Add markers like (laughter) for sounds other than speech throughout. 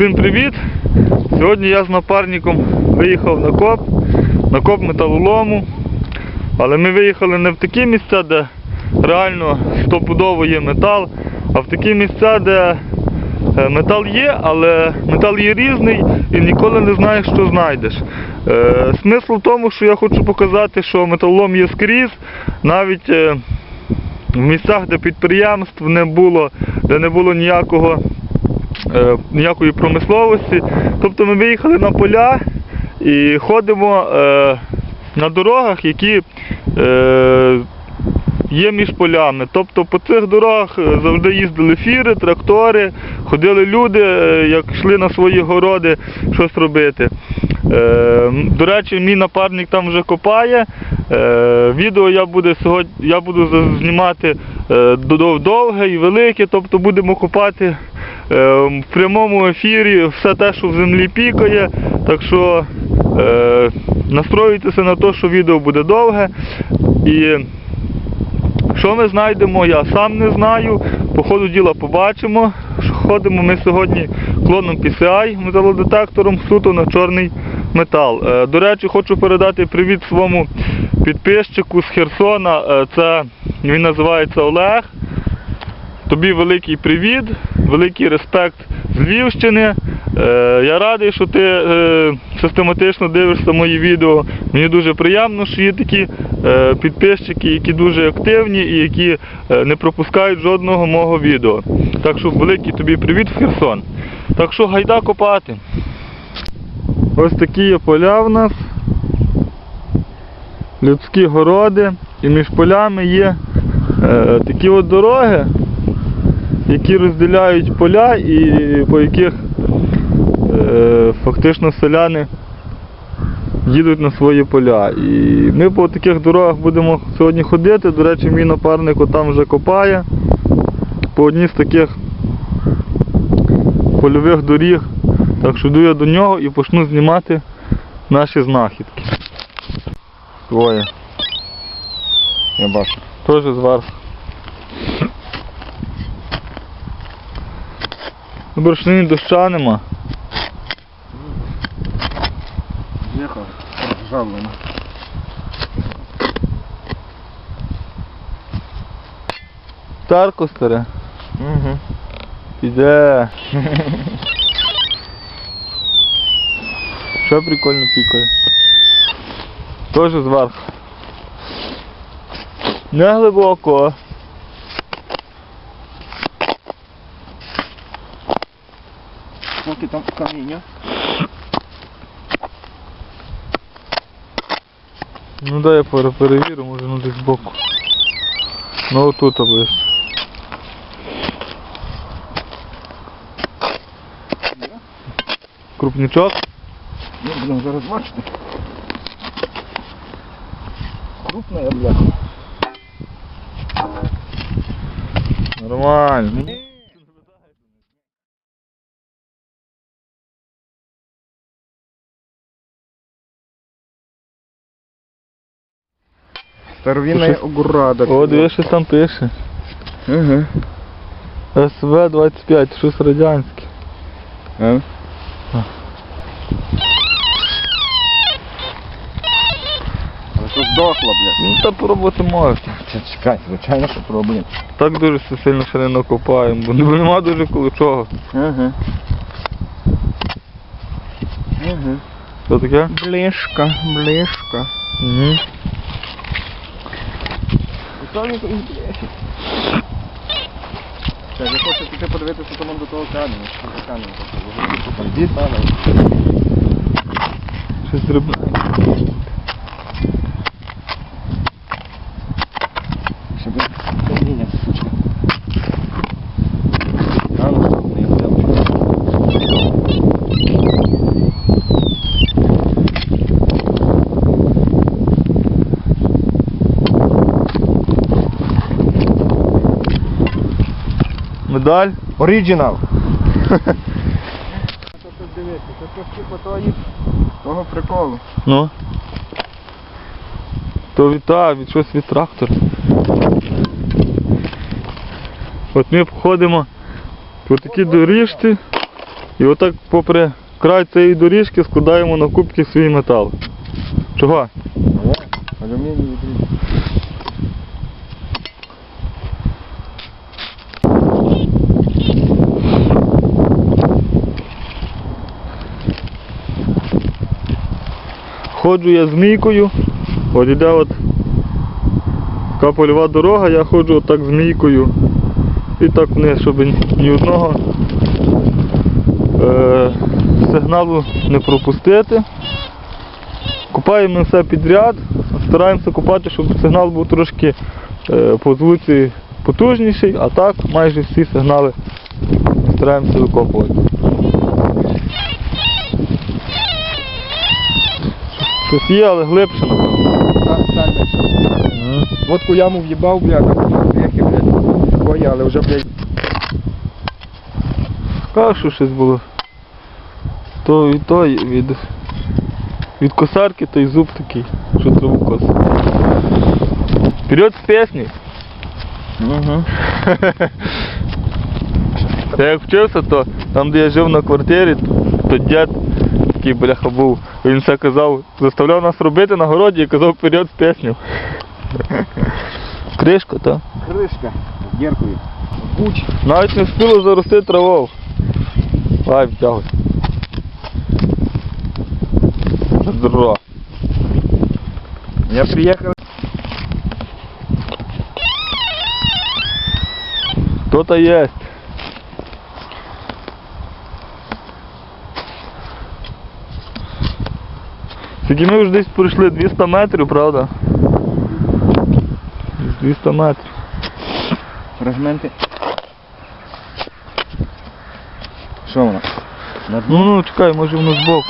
Всім привіт! Сьогодні я з напарником виїхав на коп, на коп металолому. Але ми виїхали не в такі місця, де реально стопудово є метал, а в такі місця, де е, метал є, але метал є різний і ніколи не знаєш, що знайдеш. Е, Смисл в тому, що я хочу показати, що металолом є скрізь, навіть е, в місцях, де підприємств не було, де не було ніякого ніякої промисловості. Тобто ми виїхали на поля і ходимо е, на дорогах, які е, є між полями. Тобто по цих дорогах е, завжди їздили фіри, трактори, ходили люди, е, як йшли на свої городи щось робити. Е, До речі, мій напарник там вже копає. Е, Відео я буду сьогодні я буду знімати е, довге і велике, тобто будемо копати е, в прямому ефірі все те, що в землі пікає. Так що е, настроюйтеся на те, що відео буде довге. І що ми знайдемо, я сам не знаю. По ходу діла побачимо. Ходимо ми сьогодні клоном PCI металодетектором суто на чорний метал. Е, До речі, хочу передати привіт своєму підписчику з Херсона. Е, Це він називається Олег. Тобі великий привіт, великий респект з Львівщини. Е, я радий, що ти е, систематично дивишся мої відео. Мені дуже приємно, що є такі е, підписчики, які дуже активні і які не пропускають жодного мого відео. Так що великий тобі привіт Херсон. Так що гайда копати. Ось такі є поля в нас. Людські городи. І між полями є такі от дороги, які розділяють поля і по яких е, фактично селяни їдуть на свої поля. І ми по таких дорогах будемо сьогодні ходити. До речі, мій напарник там вже копає. По одній з таких польових доріг. Так що йду я до нього і почну знімати наші знахідки. Двоє. Я бачу. Теж зверху. Добре, що доща нема. Їхав, розжавлено. Тарко старе. Угу. Іде. (laughs) Що прикольно пікає. Теж зверху. Не глибоко. Поки там каміння. Ну дай я пере- перевірю, може ну десь збоку. Ну отут ближче. Крупнячок? Ну, будемо зараз бачити. Крупна я бляха. Нормально. Щось- огурада. О, дивись, що там пише. Угу. СВ-25, щось радянське. А? Але що здохло, блядь. Ну та пробувати можна. Чекай, звичайно, що проблем. Так дуже все сильно ще не накопаємо, бо нема дуже коли чого. Угу. Угу. Що таке? Ближка, ближка. Угу. Так, я хочу піти подивитися там до того каменю. Що камінь такий? Бандит? Щось дрібне. Щоб каміння, сучка. А, ну, щоб не взяв. Медаль? Оригінал. Того приколу. Ну. То від, та, від щось від трактора. От ми ходимо по такій доріжці І отак попри край цієї доріжки складаємо на кубки свій метал. Чого? Алюміній Ходжу я змійкою, от іде от така дорога, я ходжу отак змійкою і так вниз, щоб ні одного е, сигналу не пропустити. Купаємо все підряд, стараємося купати, щоб сигнал був трошки е, по звуці потужніший, а так майже всі сигнали стараємося викопувати. Щось є, але глибше, напевно. Так, так, дальше. Водку яму в'їбав, бля, там вехи, блядь, такої, але вже, блядь, Кажу, що щось було. То і той від, від косарки той зуб такий, що траву косить. Вперед з пісні. Угу. Я (laughs) як вчився, то там, де я жив на квартирі, то, то дід такий бляха був. Він все казав, заставляв нас робити на городі і казав вперед з пісню. Кришка, так. Кришка діркою. Куч. Навіть не встигло зарости травою. Ай, втягуй. Здорово. Я приїхав. Кто-то есть. Тільки ми вже десь пройшли 200 метрів, правда? 200 метрів. Фрагменти. Що воно? На дні? Ну ну чекай, може воно збоку.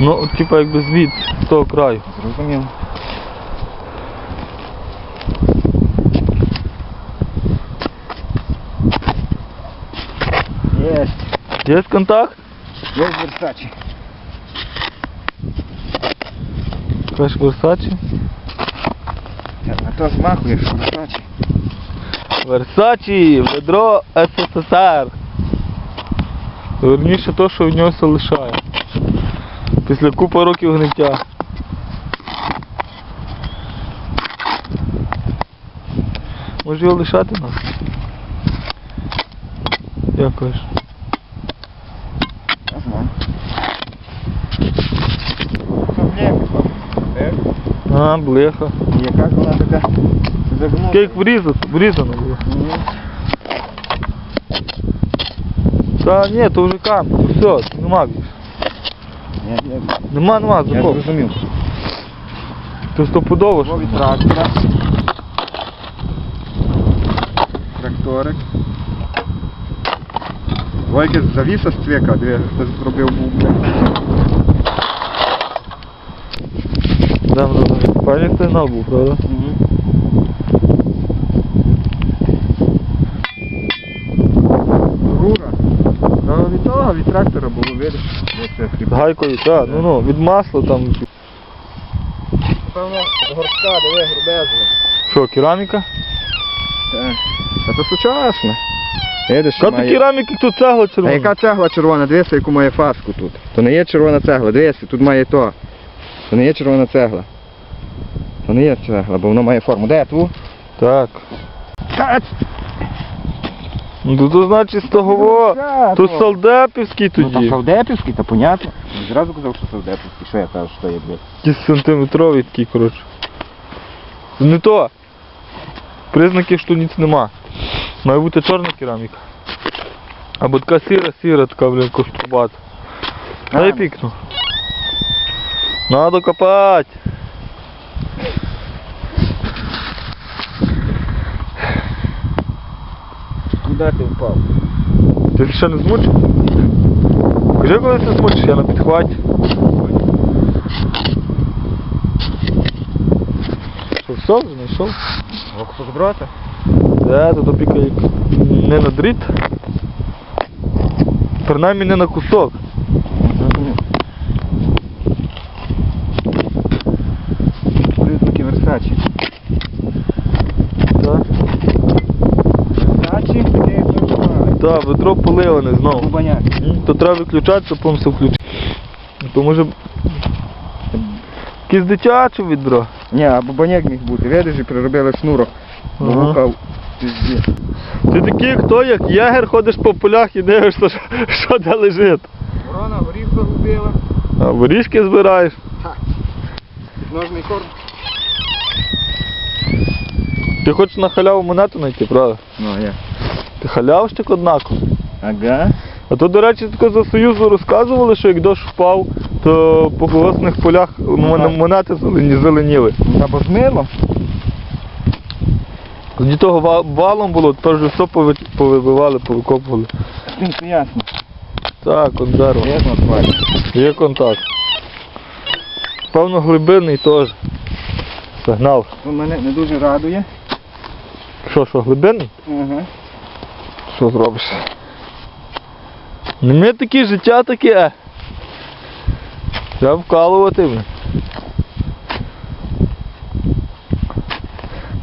Ну, от, типа якби звідси, з того краю. Зрозумів. Єсть. Є контакт? Є Версачі. Кажеш Версачі? На то змахуєш, Версачі. Версачі, ведро СССР. Верніше то, що в нього все лишає. Після купи років гниття. Може його лишати нас? Як А, блеха. Яка ж вона така загнута. Таке як врізано, врізано було. Ні. Та ні, то вже камінь, все, нема більше. Я, я, Нема, нема, я закоп. зрозумів. То стопудово що. Нові трактора. Тракторик. Ой, якась завіса з цвіка, де хтось зробив був. Да. Пані сигнал був, правда? Рура. Ну, від того, від трактора. Ось це З гайкою, так, ну ну, від масла там. Напевно, з горшка, диви, грубезно. Що, кераміка? Так. Та це сучасно. Видиш, Яка має... кераміка, тут цегла А червона. яка цегла червона? Дивися, яку має фаску тут. То не є червона цегла, дивися, тут має то. То не є червона цегла. То не є цегла, бо воно має форму. Де ту? Так. Ну то, то значить з того, то Салдепівський Ну, там тоді. Савдепівський, то понятно. Він Зразу казав, що Савдепівський. Що я кажу, що є, блядь? Якийсь сантиметровий такий, коротше. Не то. Признаків, що ніц нема. Має бути чорна кераміка. Або така сіра, сіра, така, блін, кошкубата. Дай пікну. Надо копать. Куди ти впав? Ти ще не змучив? Кажи, коли ти змучиш, я на підхваті. Що, все, вже знайшов? Оксус брата? Да, тут допіка як не на дріт. Принаймні не на кусок. Признаки Версачі. Так. Так, ведро поливане знову. Бубаняк. То треба виключати, то повністю включити. То може. Якесь дитяче відро. Ні, а бубаняк міг бути. Видиш, і приробили шнурок. Ага. Ти такий, хто як ягер, ходиш по полях і дивишся, що, що де лежить. Ворона горіх загубила. А воріжки збираєш. Ножний корм. Ти хочеш на халяву монету знайти, правда? Ну, я. Ти халявщик однаково. Ага. А то, до речі, тако за Союзу розказували, що як дощ впав, то по колгоспних полях ну, Ага. монети зелені- зеленіли. Або змило. Тоді того валом було, тепер вже все повибивали, повикопували. З тим це ясно. Так, от дерево. Ясно, тварь. Є контакт. Певно, глибинний теж. Сигнал. Мене не дуже радує. Що, що, глибинний? Ага. Що зробиш? Не ми таке життя таке. Треба вкалувати.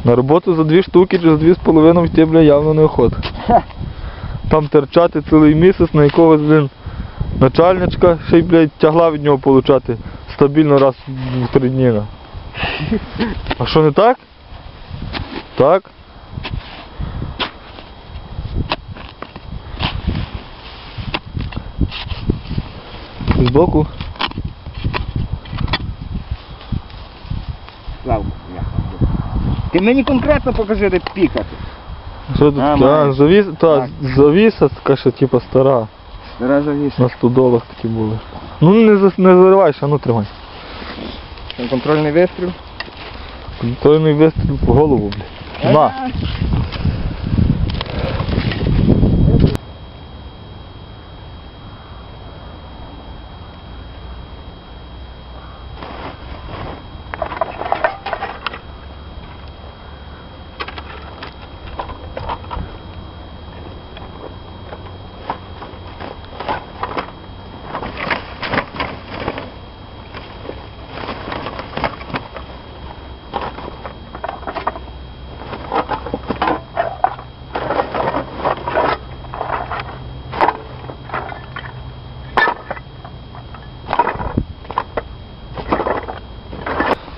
На роботу за дві штуки чи за дві з половиною йти, бля, явно неохота. Ха. Там терчати цілий місяць на якогось, блін, начальничка, ще й, блядь, тягла від нього получати стабільно раз в три дні. А що не так? Так. Збоку. Славку. Ти мені конкретно покажи, де пікати. Що тут? А, А, завіс, та, Так. завіса така ще типа стара. Стара завіса. На стодолах такі були. Ну не, не заривайся, а ну тримай. Контрольний вистріл. Не вистріл по голову, блядь. На.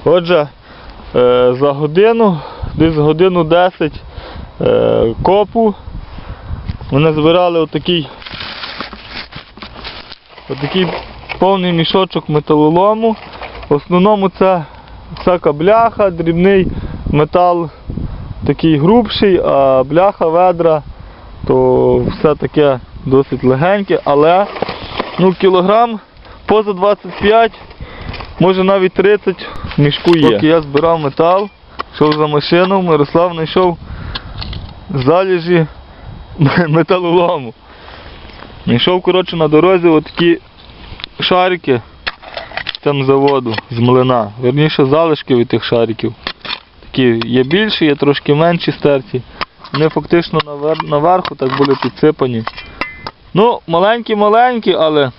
Отже, е, за годину, десь годину 10 е, копу. Вони збирали отакий, отакий повний мішочок металолому. В основному це всяка бляха, дрібний метал такий грубший, а бляха, ведра, то все таке досить легеньке, але ну, кілограм поза 25 Може навіть 30 в мішку є. Поки я збирав метал, йшов за машину, Мирослав знайшов залежі металолому. Знайшов, коротше, на дорозі отакі шарики там заводу з млина. Верніше залишки від тих шариків. Такі є більші, є трошки менші стерті. Вони фактично навер... наверху так були підсипані. Ну, маленькі-маленькі, але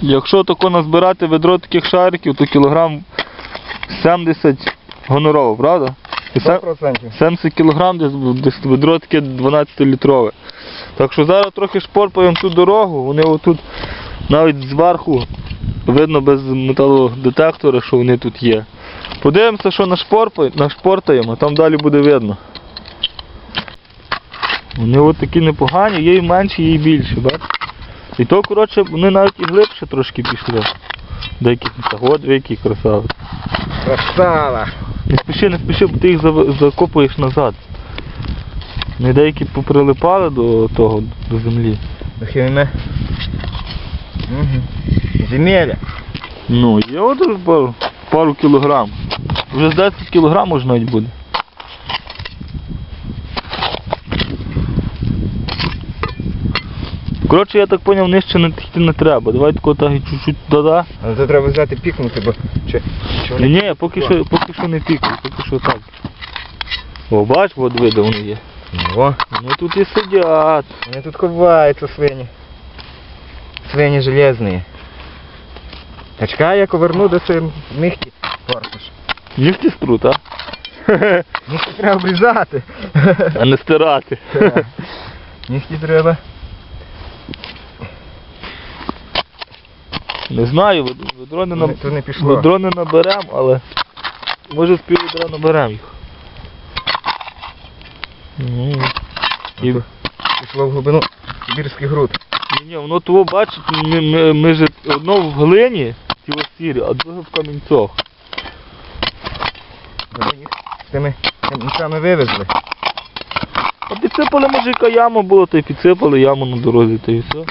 Якщо тако назбирати ведро таких шариків, то кілограм 70 гонорово, правда? 100%. 70 кілограм десь, десь ведро таке 12-літрове. Так що зараз трохи шпорпаємо цю дорогу, вони отут навіть зверху видно без металодетектора, що вони тут є. Подивимося, що нашпортаємо, а там далі буде видно. Вони от такі непогані, є і менші, є і більші, бачите? І то, коротше, вони навіть і глибше трошки пішли. Деякі місцях. От ви який красавець. Красава. Не спіши, не спіши, бо ти їх закопуєш назад. Вони деякі поприлипали до того, до землі. Дохине. Угу. Земеля. Ну, є от пару, пару кілограм. Вже з 10 кілограм може навіть буде. Коротше, я так зрозумів, нижче не йти не треба. Давай тако так і чуть-чуть дода. Але це треба взяти пікнути, бо чи, чи Ні, ні, поки що, поки що не пікай, поки що так. О, бач, от види вони є. О, Вони тут і сидять. вони тут ховаються свині. Свині железні. Та чекай, я коверну до цим нихті портиш. Нігті струт, а? (laughs) Нігті треба обрізати. А не стирати. Нігті треба Не знаю, вед- ведро не, наб... не пішло. ведро не наберемо, але може з пів ведра наберемо їх. Ну, і... Ну, Пішло в глибину Сибірський груд. Ні, ні, воно того бачить, ми, ми, ми ж одно в глині, ті ось сірі, а друге в камінцях. Вони їх з тими камінцями вивезли. А підсипали, може, яка яма була, та й підсипали яму на дорозі, та й все.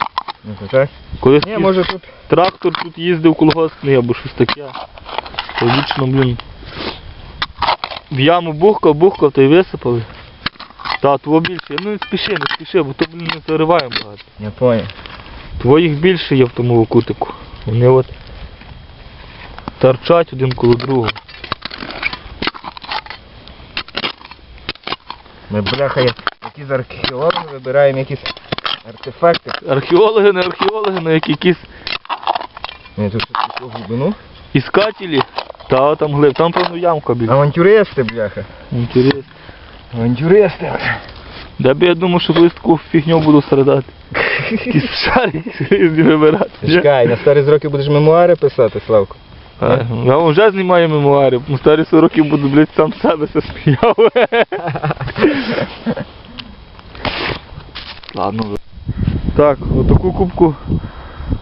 То так. Колись Ні, може тут. трактор тут їздив колгоспний або щось таке. То вічно, блін. В яму бухкав, бухкав, та й висипали. Та, того більше. Ну не спіши, не спіши, бо то, блін, не зариваємо багато. Я понял. Твоїх більше є в тому кутику. Вони от торчать один коло другого. Ми бляха, які з археологами вибираємо якісь артефакти. Археологи, не археологи, але як якісь Ні, тут щось пішло в глибину. іскателі. Та там глиб, там певно ямка біля. Авантюристи, бляха. Інтересно. Авантюристи. Де б я думав, що колись таку фігню буду страдати. Якісь (laughs) шарики різні вибирати. Чекай, на старі роки будеш мемуари писати, Славко. А, Я вже знімаю мемуари, на старі 40 років буду, блядь, сам з себе все сміяв. (laughs) Ладно. Так, отаку кубку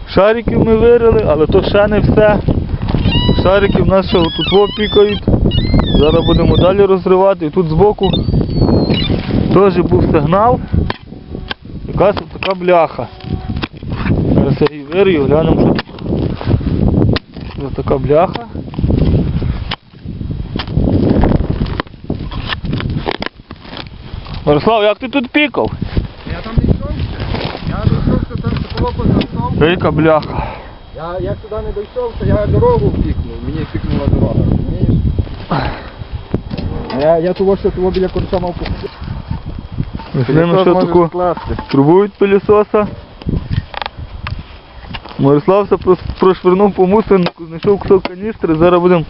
шариків ми вирили, але то ще не все. Шарики в нас ще тут пікають. Зараз будемо далі розривати. І тут збоку теж був сигнал. Якась така бляха. Зараз я її вирію, глянемо, що тут. Ось така бляха. Мирослав, як ти тут пікав? Я там не йшов. Я яка бляха. Я як туди не дійшов, то я дорогу пікнув. Мені пікнула дорога. розумієш? Я, я того, що того біля корча мав покупити. Мислимо, що таку скласти. трубу від пилісоса. Мирослав все прошвирнув по мусорнику, знайшов кусок каністри, зараз будемо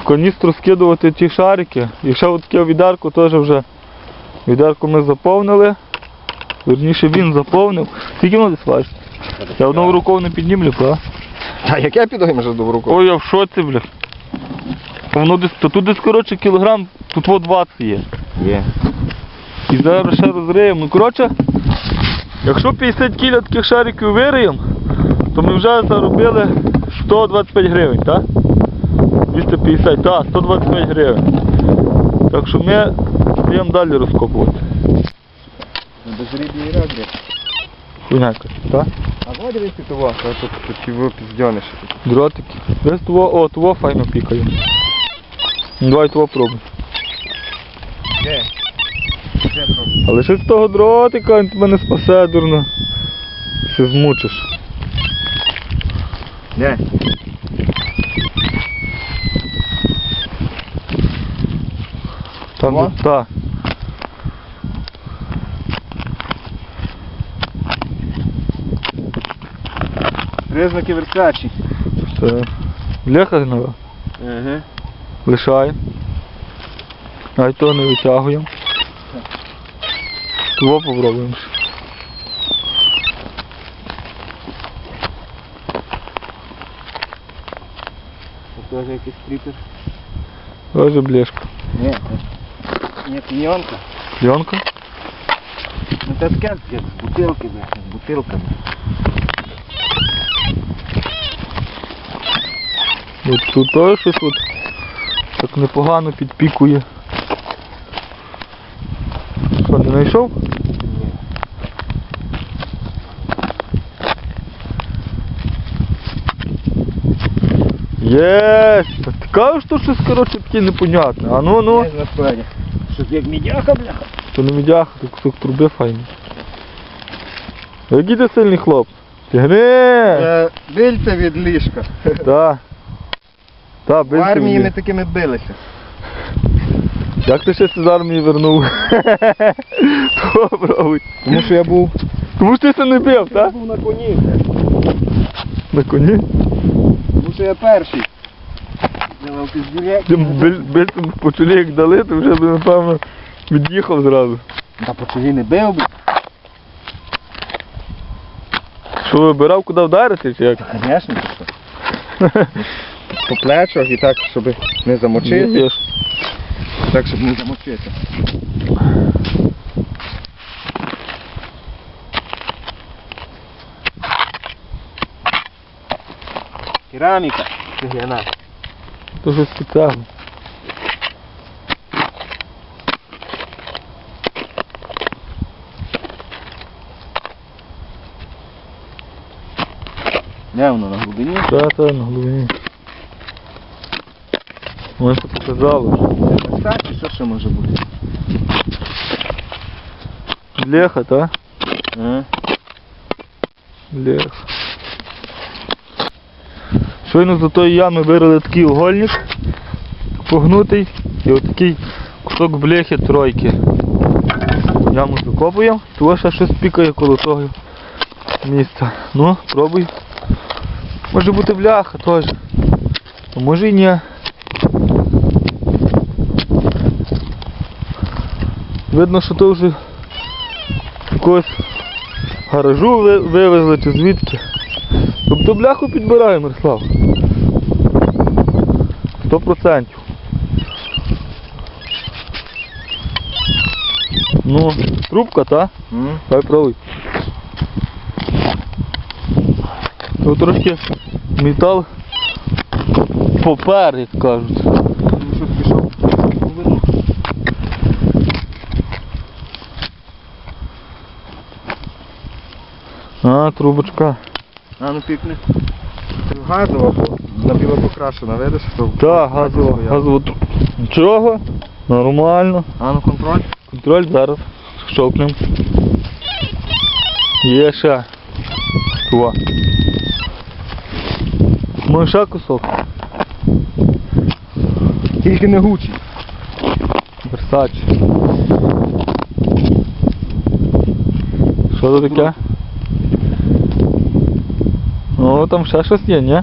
в каністру скидувати ті шарики. І ще от таке відарку теж вже. Відарку ми заповнили. Вірніше він заповнив. Скільки воно десь важить? Я одного рукою не піднімлю, правда? А як я піду вже до руку? Ой, я в шоці, бля. Воно десь, та тут десь, коротше, кілограм, тут во 20 є. Є. І зараз ще розриємо. Ну, коротше, якщо 50 кіля таких шариків вириємо, то ми вже заробили 125 гривень, так? 250, так, 125 гривень. Так що ми йдемо далі розкопувати. Без рідні ради. Хуйняка, так? А вот дивись того, а тут його піздьониш. Дротики. Десь того, о, того файно пікає. Ну, Давай того пробуй. Де? Де пробуй? Але ще з того дротика він тебе не спасе, дурно. Все змучиш. Де? Там, Того? де- Ризнаки версачі. Все. Бляха нова. Ага. Лишай. Ай то не витягуємо. Того попробуємо. Це теж якийсь кріпер. Тоже бляшка. Ні. Ні, піньонка. Пленка? Ну це таке з бутилки, з бутилками. От тут теж щось от так непогано підпікує. Що, не знайшов? Єсть! Ти кажеш, що щось коротше таке непонятне. А ну ну. Щось як мідяха, бляха. То не відяха, то кусок труби файний. Який ти сильний хлоп? Тягни! Це бильце від ліжка. Та. Та, В бив армії ми такими билися. Як ти ще з армії вернув? (laughs) Добре. Тому що я був. Тому що ти це не бив, Я так? був на коні. На коні? Тому що я перший. Тим бильцем по чолі як дали, то вже б, напевно, від'їхав зразу. Та по чолі не бив, бля. Що вибирав, куди вдарити, чи як? Звісно, ти що. (laughs) По плечах і так, щоб не замочити. Так, щоб не замочити. Кераміка. Дуже спеціально. Де воно на глибині? Та, та, на глибині. Ми тут показали. Кстати, що ще може бути? Бляха, та? А? Бляха. Щойно з тої ями вирили такий угольник погнутий і отакий кусок бляхи тройки. Яму закопуємо, того ще щось пікає коло того місця. Ну, пробуй. Може бути бляха теж. А може і ні. Видно, що то вже якогось гаражу вивезли чи звідки. Тобто бляху підбираємо, Мирослав. Сто процентів. Ну, трубка, та? М? Давай пробуй. Тут трошки метал попер, як кажуть. Ну, щось пішов. Ну, видно. А, трубочка. А, ну пікни. Це газова, бо набіла покрашена, видиш? Так, газово. тру- Нічого, нормально. А, ну контроль. Контроль зараз щовкнем. Є ще. Два. Може ще кусок. Тільки не гучі. Версач. Що це таке? О, там ще щось є, ні?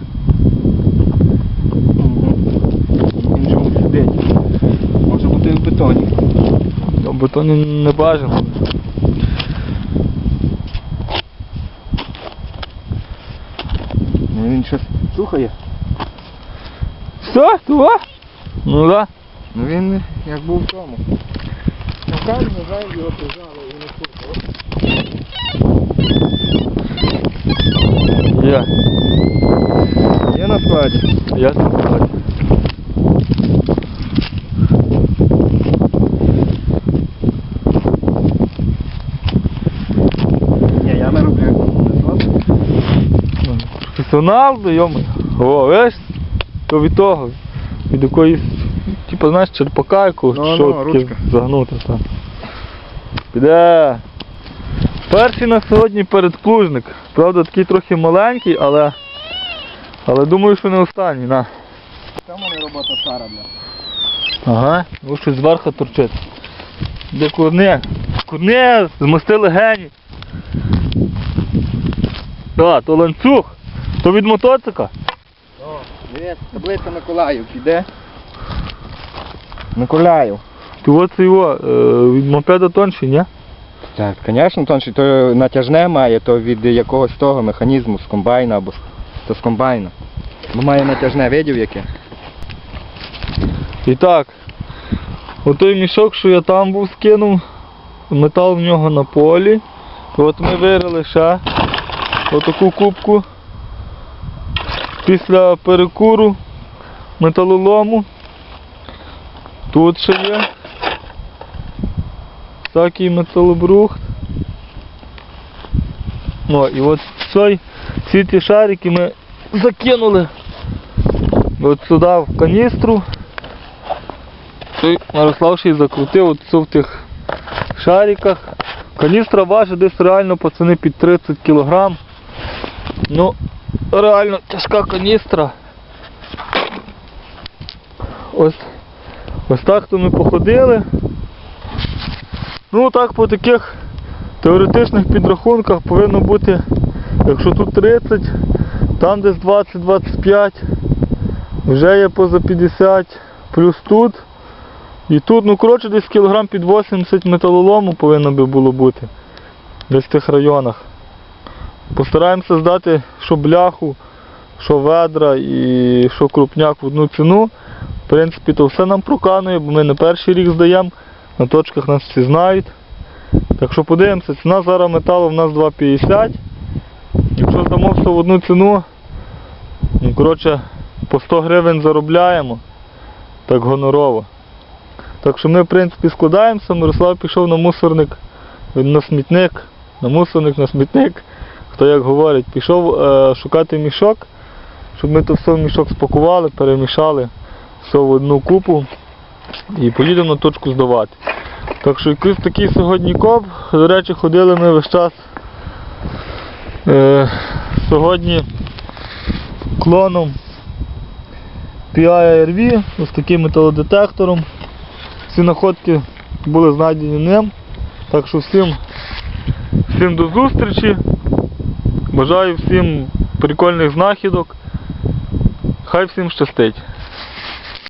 Він чомусь сидить. Може бути в бетоні. Ну, бетоні не бажано. Ну він щось слухає. Все, два? Ну да. Ну він як був в тому. Ну кажу, не знаю, його прижало і не слухав. Є. Є на складі. Я сказав. Ні, я не роблю. Професіонал, да йоми. О, видиш? То від того. Від якоїсь, типу, знаєш, черпака якогось, Ну, що ну, таке загнути там. Піде. Перший на сьогодні передплужник. Правда, такий трохи маленький, але. Але думаю, що не останній, на. Це в мене робота стара, бля. Ага, ну щось зверху торчить. Де курне? Курне, змостили гені. А, то ланцюг. То від мотоцика. О, дивись, таблиця Миколаїв піде. Миколаїв. То от це його е, від мопеда тонший, ні? Так, звісно, тонший, то натяжне має, то від якогось того механізму з комбайна або то з комбайна. Має натяжне, видів яке? І так, отой мішок, що я там був скинув, метал в нього на полі. От ми вирили ще отаку кубку після перекуру металолому. Тут ще є такий металобрухт. Ну і от цей, ці ті шарики ми закинули от сюди в каністру. Мирослав ще й закрутив от в тих шариках. Каністра важить десь реально пацани під 30 кг. Ну, реально тяжка каністра. Ось, ось так то ми походили. Ну так по таких теоретичних підрахунках повинно бути, якщо тут 30, там десь 20-25, вже є поза 50, плюс тут. І тут, ну коротше, десь кілограм під 80 металолому повинно би було бути. Десь в тих районах. Постараємося здати що бляху, що ведра і що крупняк в одну ціну. В принципі, то все нам проканує, бо ми не перший рік здаємо, на точках нас всі знають. Так що подивимося, ціна зараз металу в нас 2,50. Якщо здамо все в одну ціну, ну коротше, по 100 гривень заробляємо, так гонорово. Так що ми, в принципі, складаємося, Мирослав пішов на мусорник, на смітник, на мусорник, на смітник, хто як говорить, пішов е, шукати мішок, щоб ми то все в мішок спакували, перемішали все в одну купу і поїдемо на точку здавати. Так що якийсь такий сьогодні коп. До речі, ходили ми весь час е, сьогодні клоном PIRV ось таким металодетектором. Всі находки були знайдені ним. Так що всім, всім до зустрічі. Бажаю всім прикольних знахідок. Хай всім щастить.